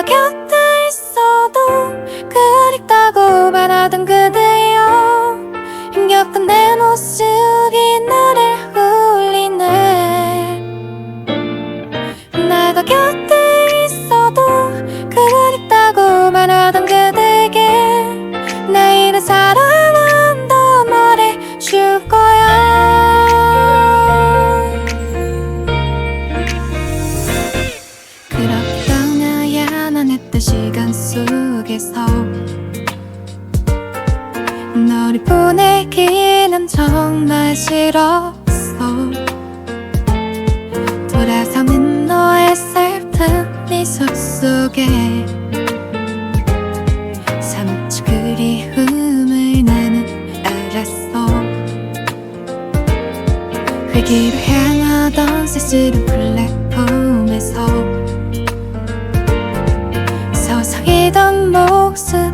내가 곁에 있어도 그립다고 말하던 그대여. 힘겹던 내 모습이 나를 울리네. 내가 곁에 있어도 그립다고 말하던 그대에게 내일은 사랑 너를 보내기는 정말 싫었어. 돌아서는 너의 슬픈 미소 속에 사무치 그리움을 나는 알았어. 회기로 향하던 쓸쓸한 플랫폼에서 서성이던 모습